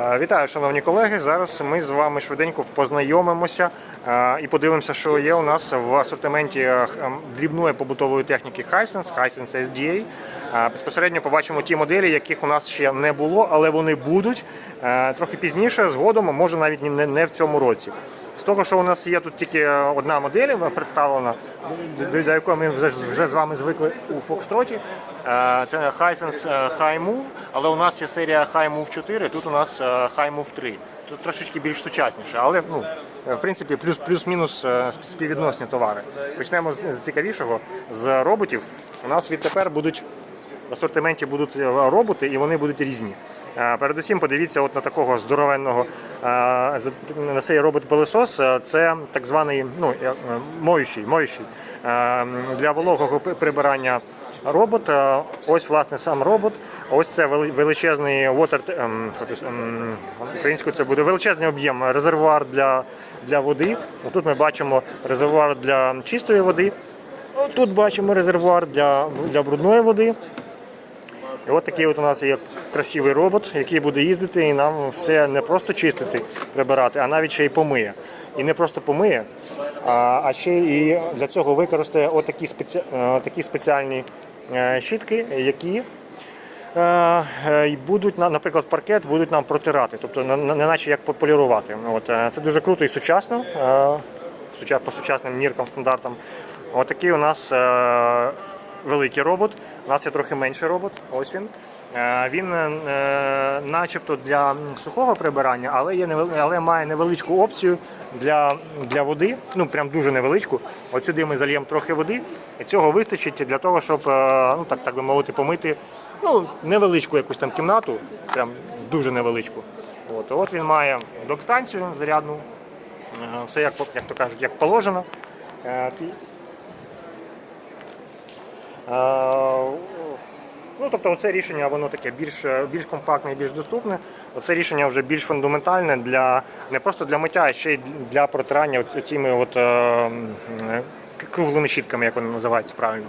Е, Вітаю, шановні колеги. Зараз ми з вами швиденько познайомимося е, і подивимося, що є у нас в асортименті е, дрібної побутової техніки Hisense, Hisense SDA. Безпосередньо побачимо ті моделі, яких у нас ще не було, але вони будуть трохи пізніше, згодом, може навіть не- в цьому році. З того, що у нас є тут тільки одна модель представлена, до- якої ми вже, вже з вами звикли у Фокстроті. Це Hisense High Move, але у нас є серія High Move 4, тут у нас е, High Move 3. Тут трошечки більш сучасніше, але ну, в принципі плюс, плюс-мінус е, співвідносні товари. Почнемо з цікавішого, з роботів. У нас відтепер будуть в асортименті будуть е, роботи і вони будуть різні. Передусім, подивіться от на такого здоровенного на цей робот-пилосос. Е, Це так званий ну, моющий е, для вологого прибирання робот. Е, Ось власне сам робот. Ось це величезний water, ем, ем, українською це буде величезний об'єм резервуар для, для води. Тут ми бачимо резервуар для чистої води. Тут бачимо резервуар для, для брудної води. І от такий от у нас є красивий робот, який буде їздити і нам все не просто чистити, прибирати, а навіть ще й помиє. І не просто помиє, а, а ще і для цього використає отакі, спеці... е, такі спеціальні е, щітки, які е, е, будуть, на- наприклад, паркет будуть нам протирати, тобто не наче як пополірувати. От, е, це дуже круто і сучасно, е, по сучасним міркам, стандартам. Отакий у нас е, великий робот. У нас є трохи менший робот. Ось він. Е, Він е, начебто для сухого прибирання, але, є але має невеличку опцію для, для води, ну прям дуже невеличку. От сюди ми зальємо трохи води, і цього вистачить для того, щоб е, ну, так, так би мовити, помити ну, невеличку якусь там кімнату, прям дуже невеличку. От, от він має док-станцію зарядну, все як, як то кажуть, як положено. Ну, тобто, оце рішення воно таке більш, більш компактне і більш доступне. Оце рішення вже більш фундаментальне для не просто для миття, а ще й для протирання цими от, е, е, круглими щітками, як вони називаються правильно.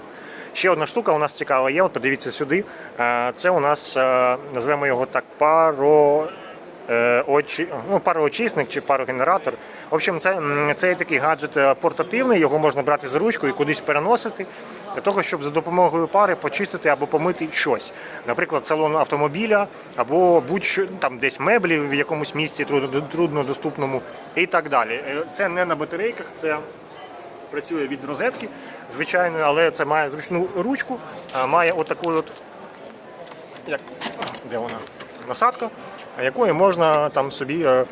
Ще одна штука у нас цікава є. От подивіться сюди. Е, Це у нас е, назвемо його так паро. Е, очі, ну, пароочисник чи парогенератор. В общем, це, це є такий гаджет е, портативний, його можна брати з ручкою і кудись переносити для того, щоб за допомогою пари почистити або помити щось. Наприклад, салон автомобіля або будь-що ну, там десь меблі в якомусь місці труднодоступному і так далі. Е, Це не на батарейках, це працює від розетки звичайної, але це має зручну ручку, має отаку от як де вона насадка, якою можна там собі е,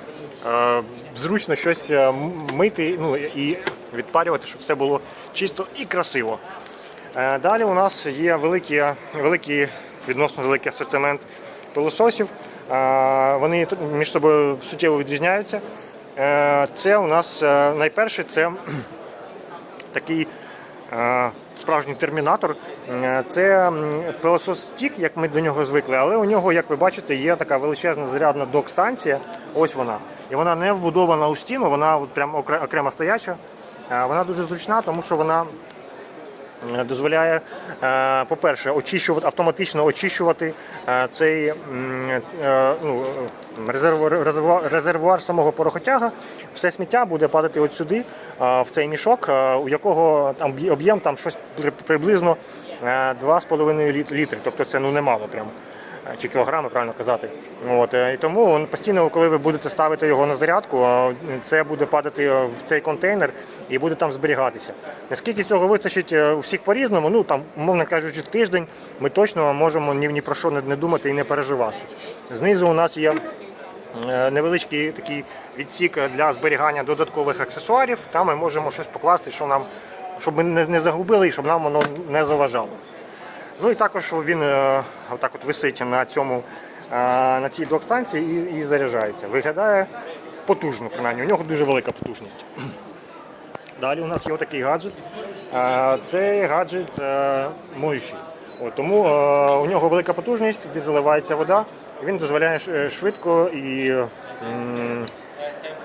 е, зручно щось е, мити ну, і відпарювати, щоб все було чисто і красиво. Далі у нас є великий, великий відносно великий асортимент пилососів. Вони між собою суттєво відрізняються. Це у нас найперше це такий справжній термінатор. Е, Це пилосос стік, як ми до нього звикли, але у нього, як ви бачите, є така величезна зарядна док-станція. Ось вона. І вона не вбудована у стіну, вона прям окремо стояча. Е, Вона дуже зручна, тому що вона дозволяє, е, по-перше, очищувати, автоматично очищувати е, цей е, ну, е, резервуар, самого порохотяга. Все сміття буде падати от сюди, е, в цей мішок, е, у якого там об'єм там щось приблизно е, 2,5 літри. Тобто це ну немало прямо. Чи кілограми, правильно казати. От, е, і тому постійно, коли ви будете ставити його на зарядку, це буде падати в цей контейнер і буде там зберігатися. Наскільки цього вистачить е, у всіх по-різному, ну там, умовно кажучи, тиждень ми точно можемо ні, ні про що не, думати і не переживати. Знизу у нас є е, невеличкий такий відсік для зберігання додаткових аксесуарів. Там ми можемо щось покласти, що нам, щоб ми не загубили і щоб нам воно не заважало. Ну і також він е, отак от висить на цьому е, на цій док-станції і, і заряджається. Виглядає потужно, принаймні. У нього дуже велика потужність. Далі у нас є отакий гаджет. Е, Це гаджет моющий. От, тому у нього велика потужність, де заливається вода. і Він дозволяє швидко і м,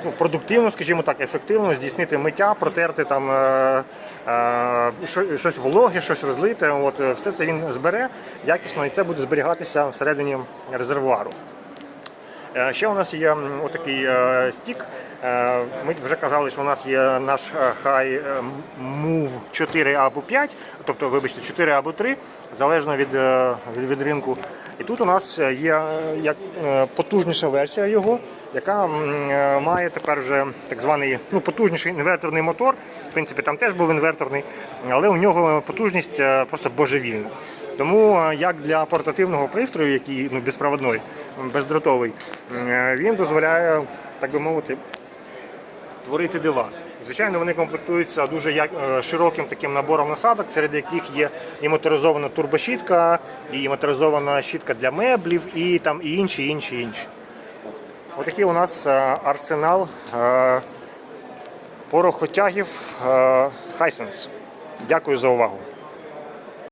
ну, продуктивно, скажімо так, ефективно здійснити миття, протерти там е, е, щось вологе, щось розлите. От, е, все це він збере якісно і це буде зберігатися всередині резервуару. Е, Ще у нас є отакий стік. Е, Ми вже казали, що у нас є наш е, High е, 4 або 5, тобто, вибачте, 4 або 3, залежно від, від, від ринку. І тут у нас є як потужніша версія його, яка має тепер вже так званий ну, потужніший інверторний мотор. В принципі, там теж був інверторний, але у нього потужність просто божевільна. Тому як для портативного пристрою, який ну, безпроводний, бездротовий, він дозволяє, так би мовити, творити дива. Звичайно, вони комплектуються дуже е, широким таким набором насадок, серед яких є і моторизована турбощітка, і моторизована щітка для меблів, і там і інші, інші, інші. Отакий у нас е, арсенал е, порохотягів Хайсенс. Дякую за увагу.